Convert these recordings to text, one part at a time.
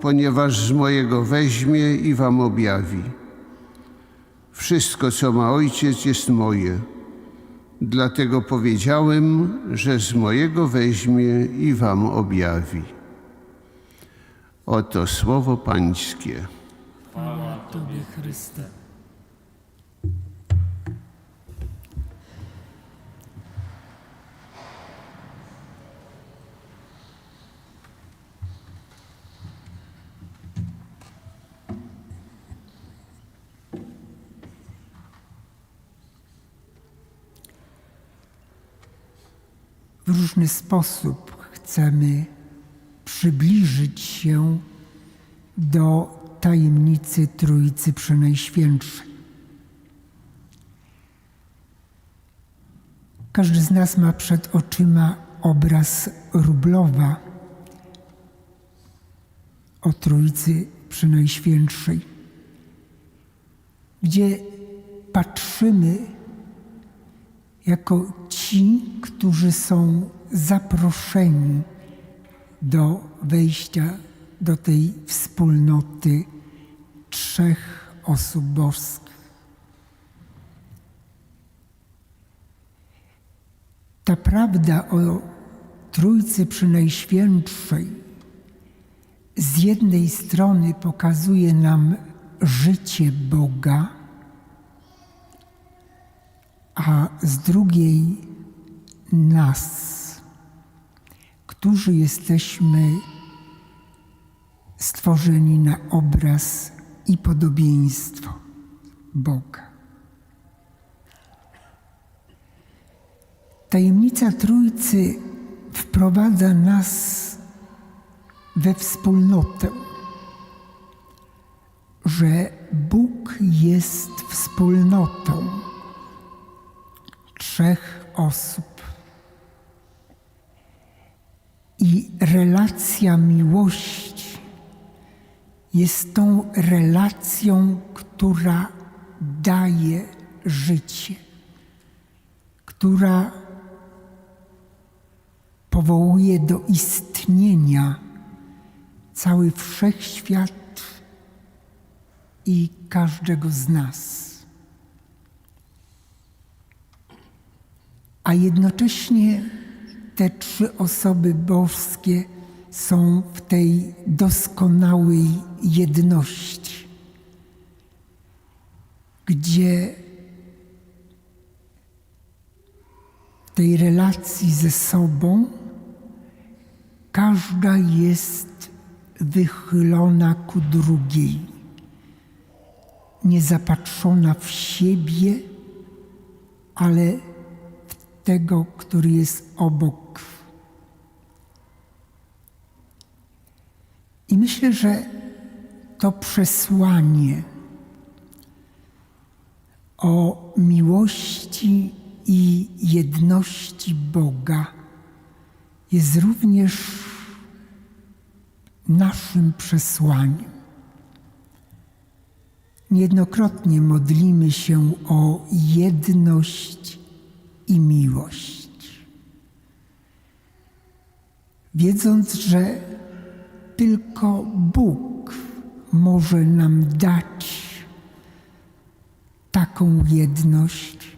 ponieważ z mojego weźmie i wam objawi. Wszystko, co ma Ojciec, jest moje. Dlatego powiedziałem, że z mojego weźmie i wam objawi. Oto słowo Pańskie. Chwała Tobie, Chryste. W różny sposób chcemy przybliżyć się do tajemnicy Trójcy Przenajświętszej. Każdy z nas ma przed oczyma obraz Rublowa o Trójcy Przenajświętszej, gdzie patrzymy jako ci, którzy są zaproszeni do wejścia do tej wspólnoty trzech osób boskich. Ta prawda o Trójcy Przynajświętszej z jednej strony pokazuje nam życie Boga, a z drugiej nas, którzy jesteśmy stworzeni na obraz i podobieństwo Boga. Tajemnica Trójcy wprowadza nas we wspólnotę, że Bóg jest wspólnotą trzech osób. I relacja miłości jest tą relacją, która daje życie, która powołuje do istnienia cały wszechświat i każdego z nas. a jednocześnie te trzy osoby boskie są w tej doskonałej jedności, gdzie w tej relacji ze sobą każda jest wychylona ku drugiej, niezapatrzona w siebie, ale tego, który jest obok. I myślę, że to przesłanie o miłości i jedności Boga jest również naszym przesłaniem. Niejednokrotnie modlimy się o jedność i miłość. Wiedząc, że tylko Bóg może nam dać taką jedność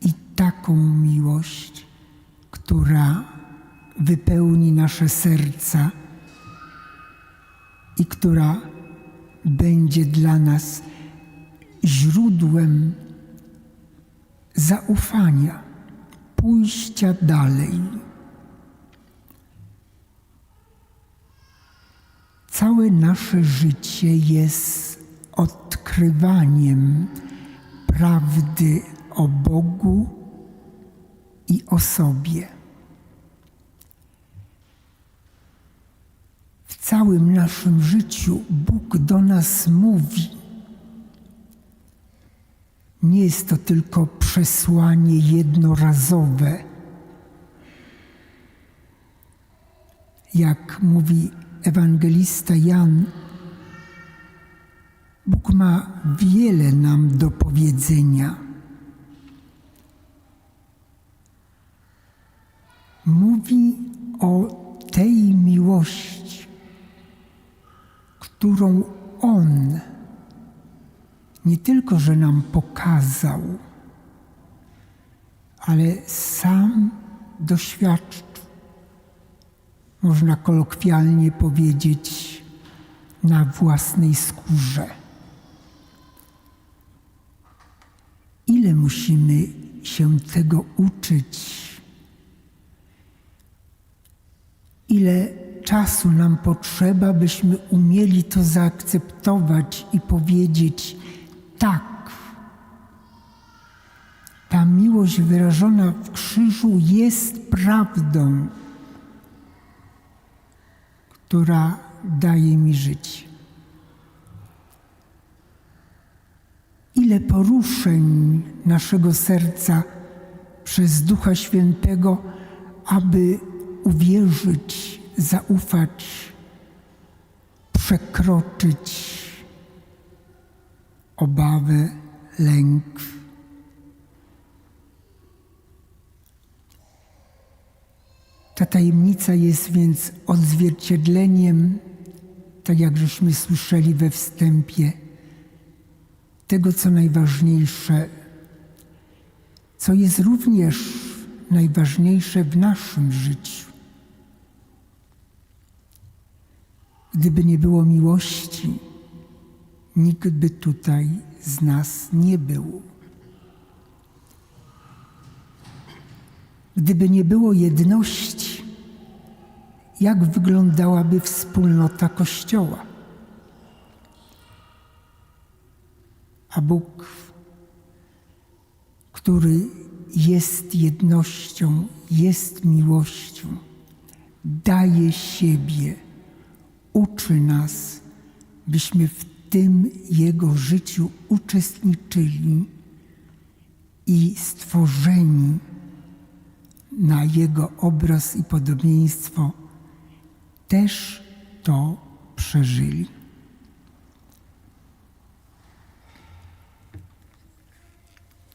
i taką miłość, która wypełni nasze serca i która będzie dla nas źródłem zaufania, pójścia dalej. Całe nasze życie jest odkrywaniem prawdy o Bogu i o sobie. W całym naszym życiu Bóg do nas mówi. Nie jest to tylko przesłanie jednorazowe. Jak mówi ewangelista Jan, Bóg ma wiele nam do powiedzenia. Mówi o tej miłości, którą On nie tylko, że nam pokazał, ale sam doświadczył. Można kolokwialnie powiedzieć, na własnej skórze. Ile musimy się tego uczyć? Ile czasu nam potrzeba, byśmy umieli to zaakceptować i powiedzieć tak. Ta miłość wyrażona w krzyżu jest prawdą, która daje mi życie. Ile poruszeń naszego serca przez Ducha Świętego, aby uwierzyć, zaufać, przekroczyć obawę, lęk. Ta tajemnica jest więc odzwierciedleniem, tak jak żeśmy słyszeli we wstępie, tego, co najważniejsze, co jest również najważniejsze w naszym życiu. Gdyby nie było miłości, nikt by tutaj z nas nie był. Gdyby nie było jedności, jak wyglądałaby wspólnota Kościoła? A Bóg, który jest jednością, jest miłością, daje siebie, uczy nas, byśmy w tym Jego życiu uczestniczyli i stworzeni na Jego obraz i podobieństwo też to przeżyli.